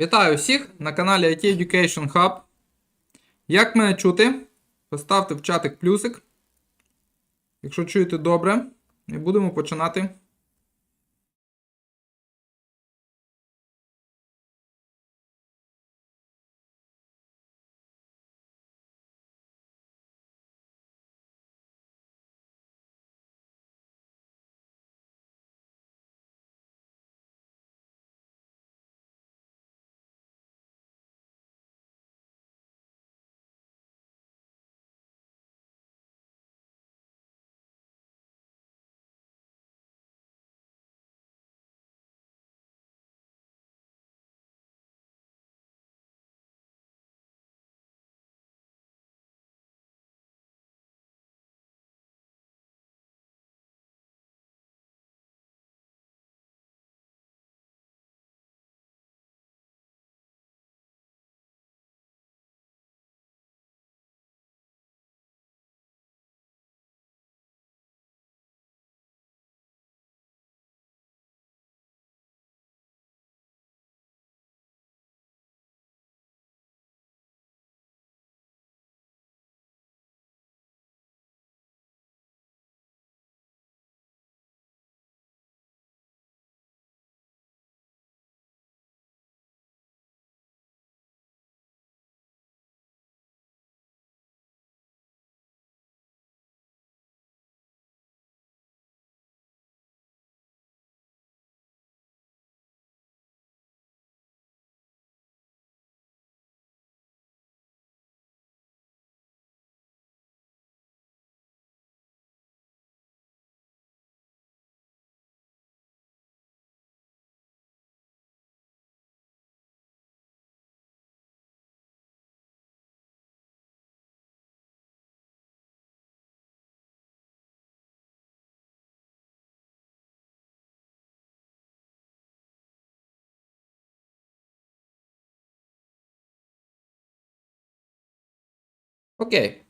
Вітаю всіх на каналі IT Education Hub. Як мене чути? Поставте в чатик плюсик. Якщо чуєте добре, і будемо починати. Окей.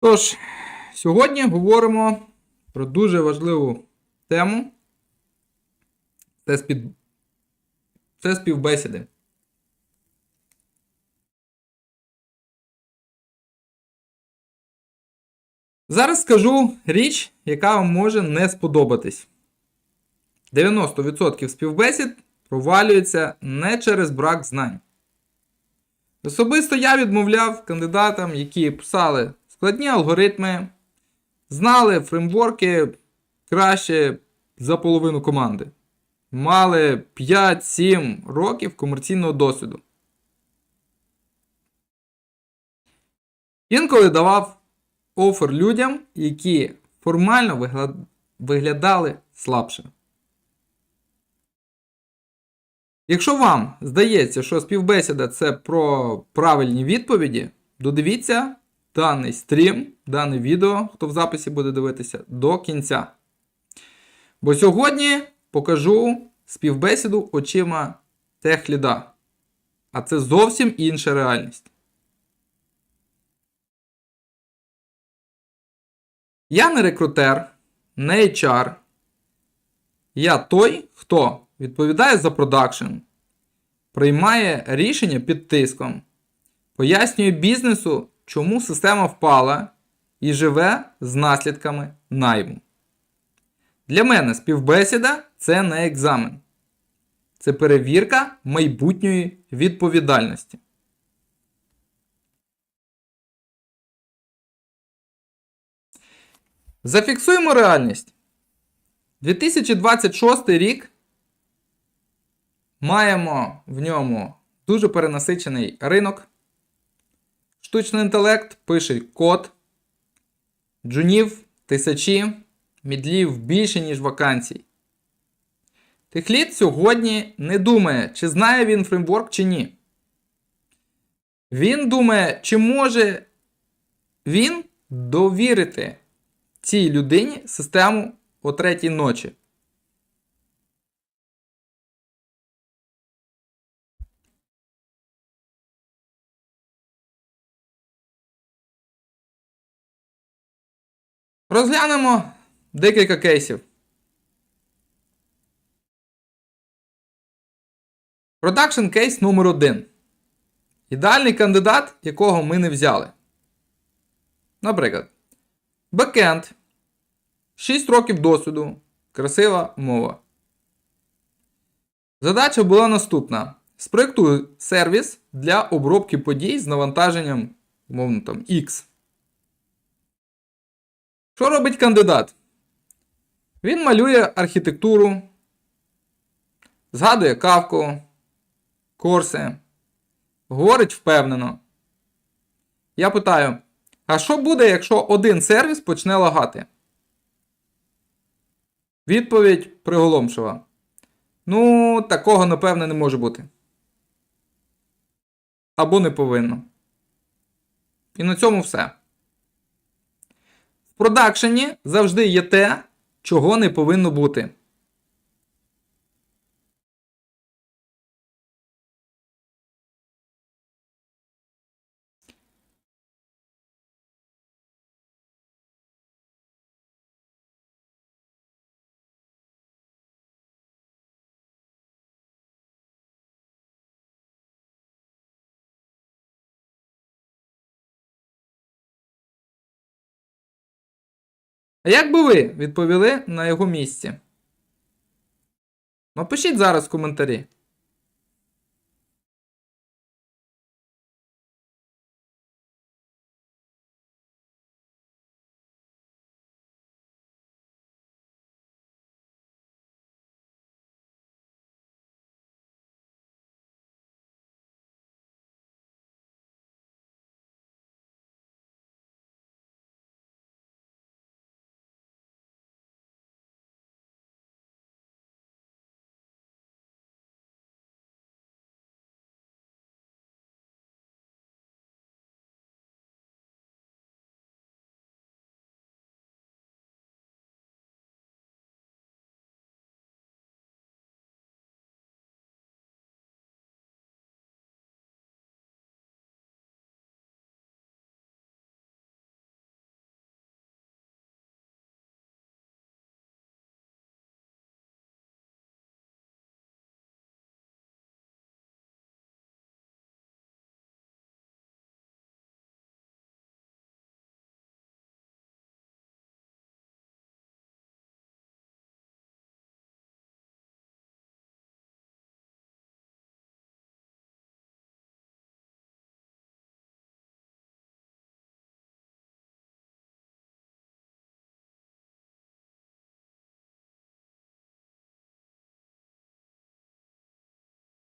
Тож, сьогодні говоримо про дуже важливу тему. Це, спів... Це співбесіди. Зараз скажу річ, яка вам може не сподобатись. 90% співбесід провалюється не через брак знань. Особисто я відмовляв кандидатам, які писали складні алгоритми, знали фреймворки краще за половину команди. Мали 5-7 років комерційного досвіду. Інколи давав офер людям, які формально виглядали слабше. Якщо вам здається, що співбесіда це про правильні відповіді, додивіться даний стрім, дане відео, хто в записі буде дивитися, до кінця. Бо сьогодні покажу співбесіду очима техліда. А це зовсім інша реальність. Я не рекрутер, не HR. Я той, хто відповідає за продакшн, приймає рішення під тиском, пояснює бізнесу, чому система впала і живе з наслідками найму. Для мене співбесіда це не екзамен. Це перевірка майбутньої відповідальності. Зафіксуємо реальність. 2026 рік маємо в ньому дуже перенасичений ринок. Штучний інтелект пише код, джунів тисячі, мідлів більше, ніж вакансій. Техліт сьогодні не думає, чи знає він фреймворк чи ні. Він думає, чи може він довірити цій людині систему о третій ночі. Розглянемо декілька кейсів. Продакшн кейс номер 1 Ідеальний кандидат, якого ми не взяли. Наприклад, бекенд. 6 років досвіду. Красива мова. Задача була наступна: спроєктуй сервіс для обробки подій з навантаженням, умовно там, X. Що робить кандидат? Він малює архітектуру, згадує кавку, корси, говорить впевнено. Я питаю: а що буде, якщо один сервіс почне лагати? Відповідь приголомшива. Ну, такого, напевне, не може бути. Або не повинно. І на цьому все. Продакшені завжди є те, чого не повинно бути. А як би ви відповіли на його місці? Напишіть зараз в коментарі.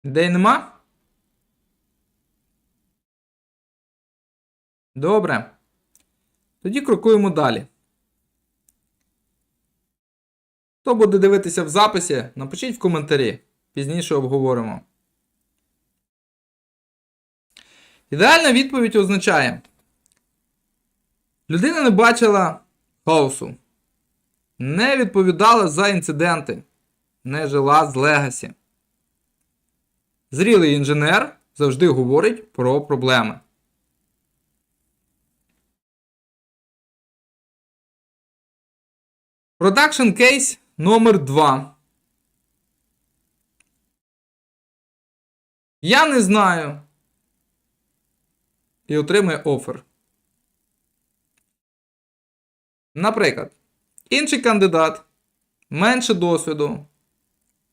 Ідей нема? Добре. Тоді крокуємо далі. Хто буде дивитися в записі, напишіть в коментарі. Пізніше обговоримо. Ідеальна відповідь означає: людина не бачила хаосу, не відповідала за інциденти, не жила з легасі. Зрілий інженер завжди говорить про проблеми. Продакшн кейс номер 2. Я не знаю. І отримує офер. Наприклад, інший кандидат, менше досвіду.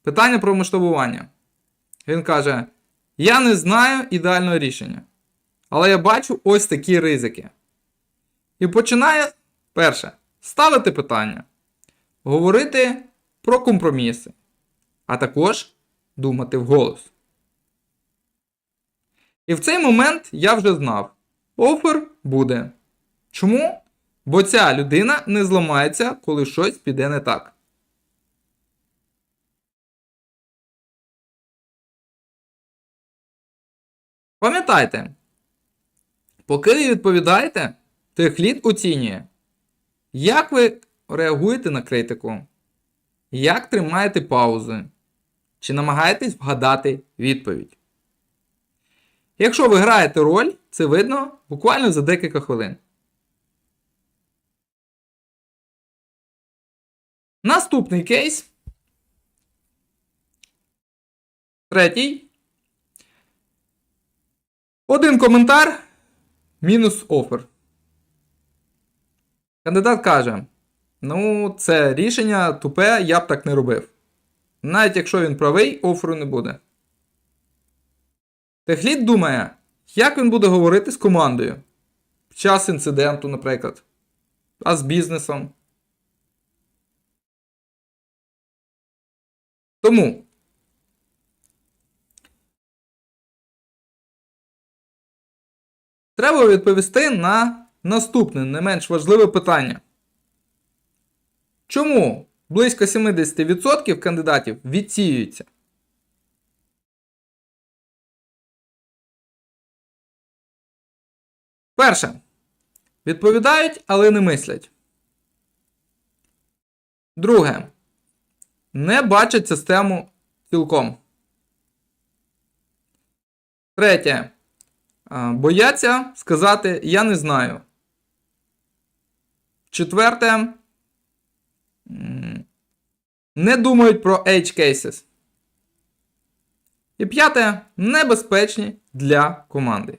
Питання про масштабування. Він каже: Я не знаю ідеального рішення. Але я бачу ось такі ризики. І починає перше ставити питання, говорити про компроміси, а також думати вголос. І в цей момент я вже знав, офер буде. Чому? Бо ця людина не зламається, коли щось піде не так. Пам'ятайте, поки ви відповідаєте, техлід оцінює, як ви реагуєте на критику, як тримаєте паузи, чи намагаєтесь вгадати відповідь. Якщо ви граєте роль, це видно буквально за декілька хвилин. Наступний кейс. Третій. Один коментар. Мінус офер. Кандидат каже: Ну, це рішення тупе, я б так не робив. Навіть якщо він правий, оферу не буде. Техлід думає, як він буде говорити з командою під час інциденту, наприклад, а з бізнесом. Тому треба відповісти на наступне не менш важливе питання. Чому близько 70% кандидатів відсіюються? Перше. Відповідають, але не мислять. Друге. Не бачать систему цілком. Третє. Бояться сказати Я не знаю. Четверте. Не думають про edge cases. І п'яте. Небезпечні для команди.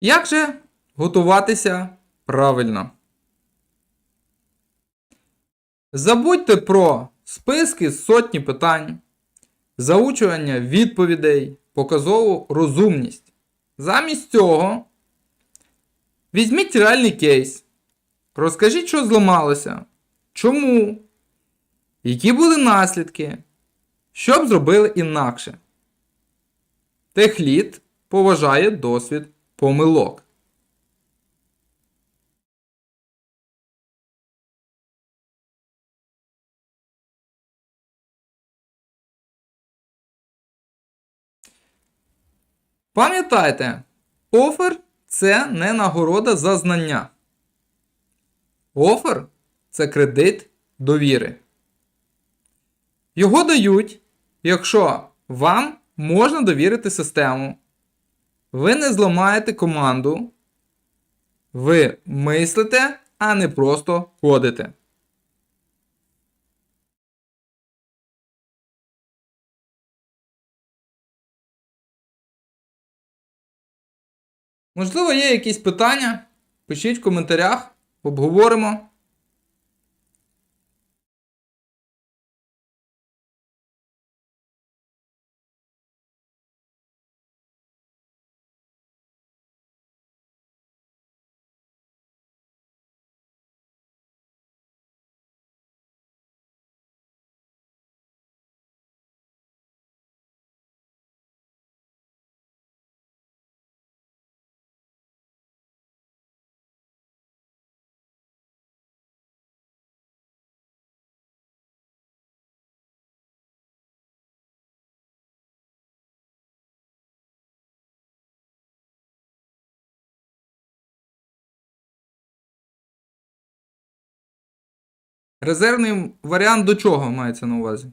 Як же готуватися правильно? Забудьте про списки з сотні питань, заучування відповідей, показову розумність. Замість цього візьміть реальний кейс. Розкажіть, що зламалося, чому, які були наслідки, що б зробили інакше. Техліт поважає досвід помилок. Пам'ятайте, офер це не нагорода за знання. Офер це кредит довіри. Його дають, якщо вам можна довірити систему, ви не зламаєте команду. Ви мислите, а не просто кодите. Можливо, є якісь питання? Пишіть в коментарях, обговоримо. Резервний варіант до чого мається на увазі?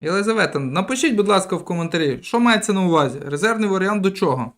Єлизавета, напишіть, будь ласка, в коментарі, що мається на увазі? Резервний варіант до чого?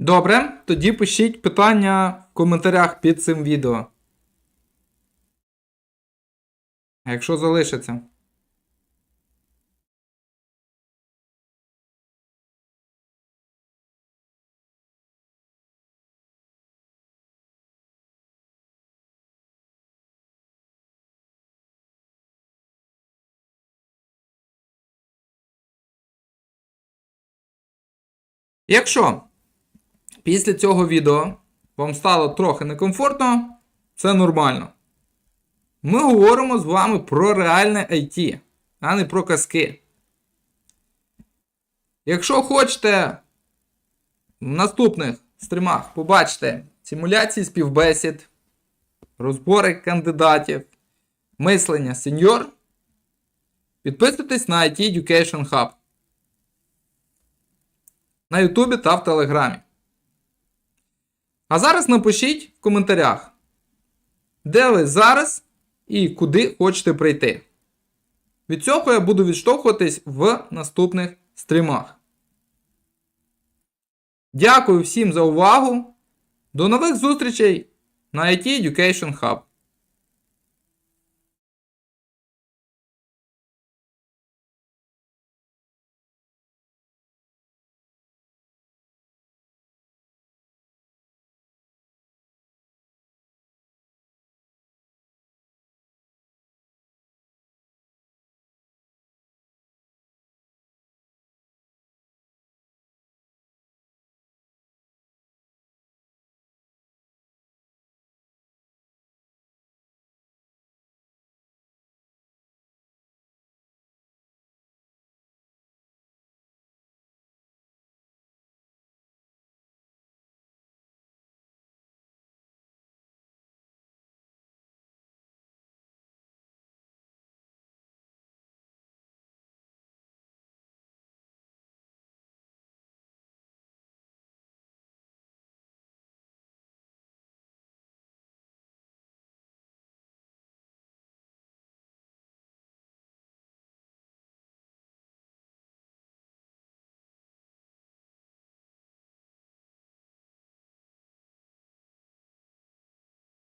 Добре, тоді пишіть питання в коментарях під цим відео. Якщо залишиться. Якщо після цього відео вам стало трохи некомфортно, це нормально. Ми говоримо з вами про реальне IT, а не про казки. Якщо хочете в наступних стрімах побачити симуляції співбесід, розбори кандидатів, мислення сеньор, підписуйтесь на IT Education Hub на Ютубі та в Телеграмі. А зараз напишіть в коментарях, де ви зараз і куди хочете прийти. Від цього я буду відштовхуватись в наступних стрімах. Дякую всім за увагу. До нових зустрічей на IT Education Hub.